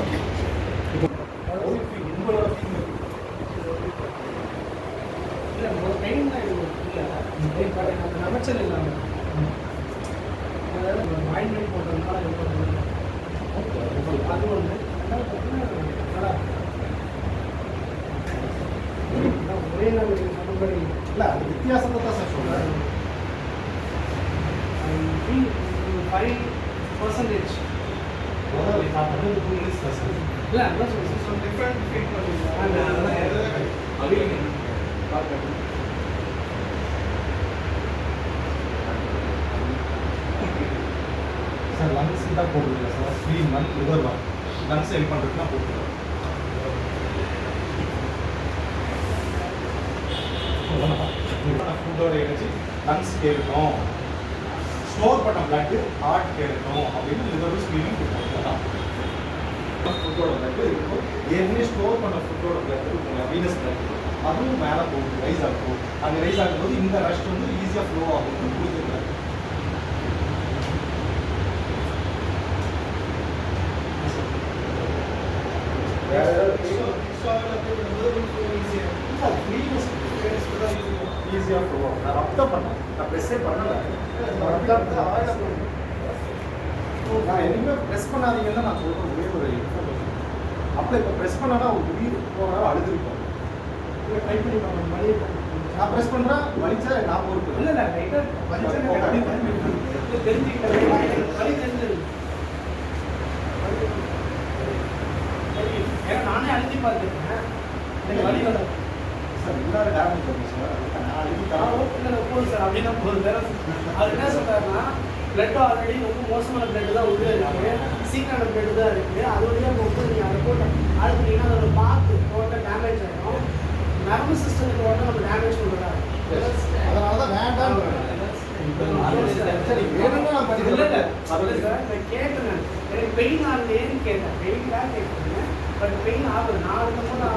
Okay அமைச்சர் இல்லாமல் ointment போட்டதுனால அது ஒன்று ரெண்டாவது ஒரே நாள் இல்லை அது வித்தியாசத்தை தான் சார் சொல்கிறேன் ஃபைவ் பர்சன்டேஜ் அதாவது முதல்ல நான் பண்ணது புரியுது சார் இல்லை அதான் சொல்லுங்கள் டிஃப்ரெண்ட் ஃபீட் சார் லங்ஸ் தான் போட்டுருக்கேன் sir screen one liver one lungs help பண்ணுறதுக்கு தான் போட்டுருக்கேன் ஃபுட்டோட எனர்ஜி லங்ஸ்க்கு இருக்கணும் ஸ்டோர் பண்ண பிளட்டு ஹார்ட்க்கு இருக்கணும் அப்படின்னு லிவர் ஸ்க்ரீனிங் கொடுத்துருக்கோம் ஃபுட்டோட பிளட் இருக்கும் ஏற்கனவே ஸ்டோர் பண்ண ஃபுட்டோட பிளட் இருக்கும் வீனஸ் பிளட் அதுவும் மேலே போகும் ரைஸ் ஆகும் அந்த ரைஸ் ஆகும்போது இந்த ரஷ்ட் வந்து ஈஸியாக ஃப்ளோ ஆகும் கொடுத்துருக்காரு வேற ஈஸியாக ஆகும் நான் ரப் தான் பண்ணேன் நான் ப்ரெஸ்ஸே பண்ணல நான் எதுவுமே ப்ரெஸ் பண்ணாதீங்கன்னு தான் நான் சொல்கிறேன் ஒரே ஒரு இன்ஃபர்மேஷன் அப்போ இப்போ ப்ரெஸ் பண்ணானா ஒரு உயிர் போனாலும் அழுதுருப்போம் ட்ரை பண்ணி பார்க்கணும் நான் ப்ரெஸ் பண்ணுறேன் வலிச்சா நான் பொறுப்பு. இல்லை இல்லை லைட்டாக தெரிஞ்சுக்கிட்டேன் வழி தெரிஞ்சது ஏன்னா நானே அழுத்தி பார்த்துருக்கேன். எனக்கு வர சார் எல்லாரும் டேமேஜ் பண்ணுங்க சார். தரேன் இல்லை போதும் சார் அப்படின்னா போதும் வேற என்ன சொல்றாருன்னா பிளட் ஆல்ரெடி ரொம்ப மோசமான பிளட் தான் உள்ள இருக்கு சீக்கான பிளட் தான் இருக்கு. அது வழியாக போட்டு நீங்கள் அதை போட்டு அழுத்தினீங்கன்னா அதோட பார்த்து டோட்டல் டேமேஜ் ஆகிடும் நரம்பு சிஸ்டத்துக்கு வந்து நம்ம டேமேஜ் பண்ணுறதா அதனால தான் வேண்டாம் கேட்டேன் பெயின் ஆகலையேன்னு கேட்டேன். பெயின் தான் கேட்டேன். பட் பெயின் ஆகுது நான் ஆகும்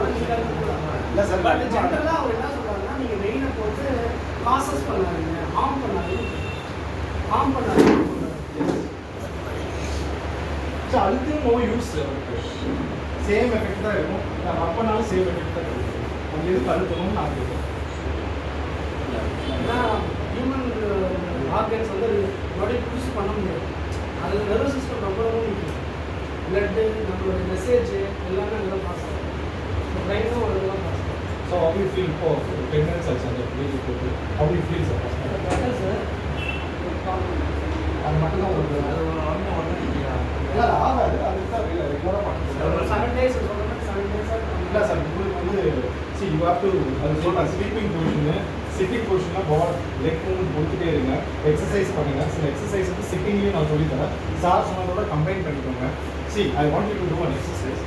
நீங்க இருக்கும்போது இல்ல சார், பட் ஜென்ரலாக அவர் என்ன சொல்றாருன்னா நீங்க மெயினை போட்டு ப்ராசஸ் பண்ணாதீங்க. ஹார்ம் பண்ணாதீங்க. ஹார்ம் பண்ணாதீங்க. ஸோ அழுத்தியும் நோ யூஸ் சேம் எஃபெக்ட் தான் இருக்கும். நான் பண்ணாலும் சேம் எஃபெக்ட் தான் இருக்கும். அழுத்தணும்னு நான் கேட்குறேன் ஏன்னா ஹியூமன் ஆர்கன்ஸ் வந்து மறுபடியும் யூஸ் பண்ண முடியாது. அது நர்வஸ் சிஸ்டம் ரொம்ப ரொம்ப முக்கியம் பிளட்டு நம்மளோட மெசேஜ் எல்லாமே தான் பாஸ் ஆகும். பிரெயினும் ஆகும் ஸோ how you feel இப்போ டென் மினிட்ஸ் ஆச்சு அந்த வீடியோ போட்டு how you feel sir sir அது மட்டும் தான் உங்களுக்கு இல்லை ஆகாது. அதுக்கு தான் ரெகுலராக பண்ணுறேன் செவன் டேஸ் செவன் டேஸாக இல்லை சார் உங்களுக்கு வந்து சி யூ ஹேவ் டு அது சொல்கிறேன் ஸ்லீப்பிங் பொசிஷனு சிட்டிங் பொசிஷனில் பால் லெக் மூவ்மெண்ட் கொடுத்துட்டே இருங்க. எக்ஸசைஸ் பண்ணுங்க. சில எக்ஸசைஸ் வந்து சிட்டிங்லேயும் நான் சொல்லித்தரேன். சார் சொன்னதோட கம்பைன் பண்ணிக்கோங்க. See I want you to do an exercise